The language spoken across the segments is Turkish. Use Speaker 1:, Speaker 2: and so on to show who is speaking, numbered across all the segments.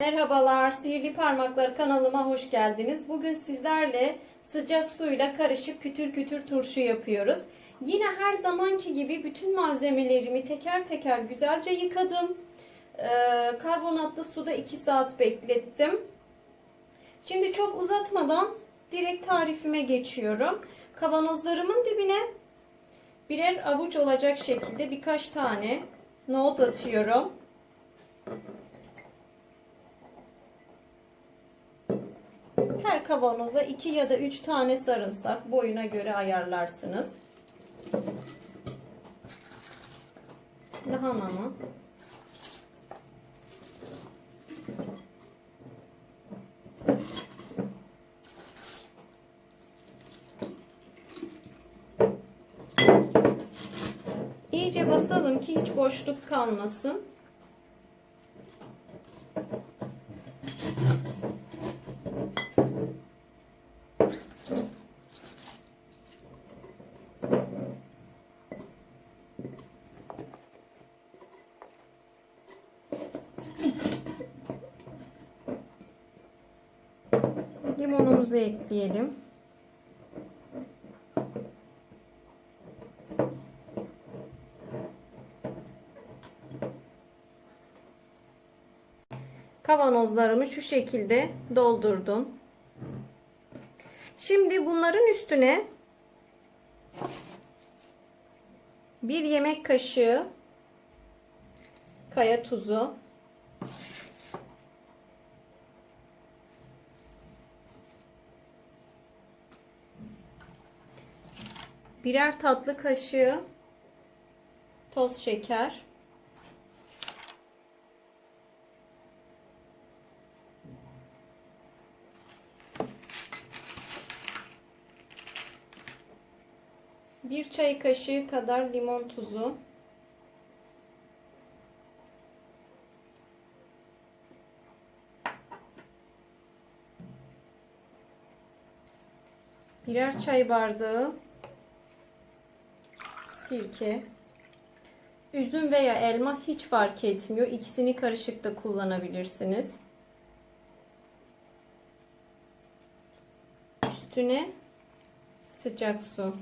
Speaker 1: Merhabalar, Sihirli Parmaklar kanalıma hoş geldiniz. Bugün sizlerle sıcak suyla karışık kütür kütür turşu yapıyoruz. Yine her zamanki gibi bütün malzemelerimi teker teker güzelce yıkadım. Ee, karbonatlı suda 2 saat beklettim. Şimdi çok uzatmadan direkt tarifime geçiyorum. Kavanozlarımın dibine birer avuç olacak şekilde birkaç tane nohut atıyorum. Her kavanoza 2 ya da 3 tane sarımsak boyuna göre ayarlarsınız. Lahanamı. İyice basalım ki hiç boşluk kalmasın. Limonumuzu ekleyelim. Kavanozlarımı şu şekilde doldurdum. Şimdi bunların üstüne bir yemek kaşığı kaya tuzu birer tatlı kaşığı toz şeker. Bir çay kaşığı kadar limon tuzu. Birer çay bardağı sirke, üzüm veya elma hiç fark etmiyor. İkisini karışık da kullanabilirsiniz. Üstüne sıcak su.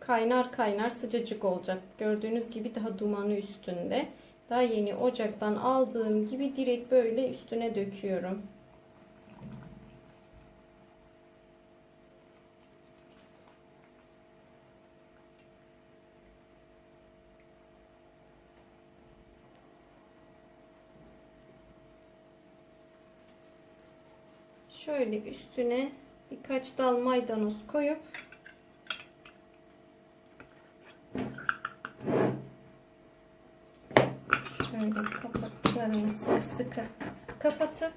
Speaker 1: Kaynar kaynar sıcacık olacak. Gördüğünüz gibi daha dumanı üstünde. Daha yeni ocaktan aldığım gibi direkt böyle üstüne döküyorum. Şöyle üstüne birkaç dal maydanoz koyup şöyle kapaklarını sıkı sıkı kapatıp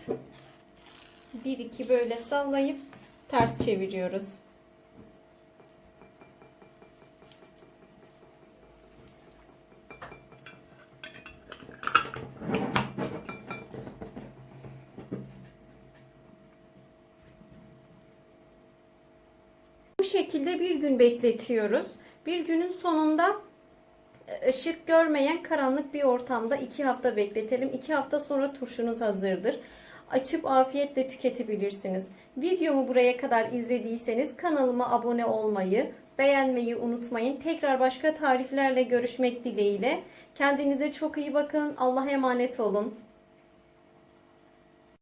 Speaker 1: bir iki böyle sallayıp ters çeviriyoruz. Şekilde bir gün bekletiyoruz. Bir günün sonunda e, ışık görmeyen karanlık bir ortamda iki hafta bekletelim. İki hafta sonra turşunuz hazırdır. Açıp afiyetle tüketebilirsiniz. Videomu buraya kadar izlediyseniz kanalıma abone olmayı, beğenmeyi unutmayın. Tekrar başka tariflerle görüşmek dileğiyle. Kendinize çok iyi bakın. Allah'a emanet olun.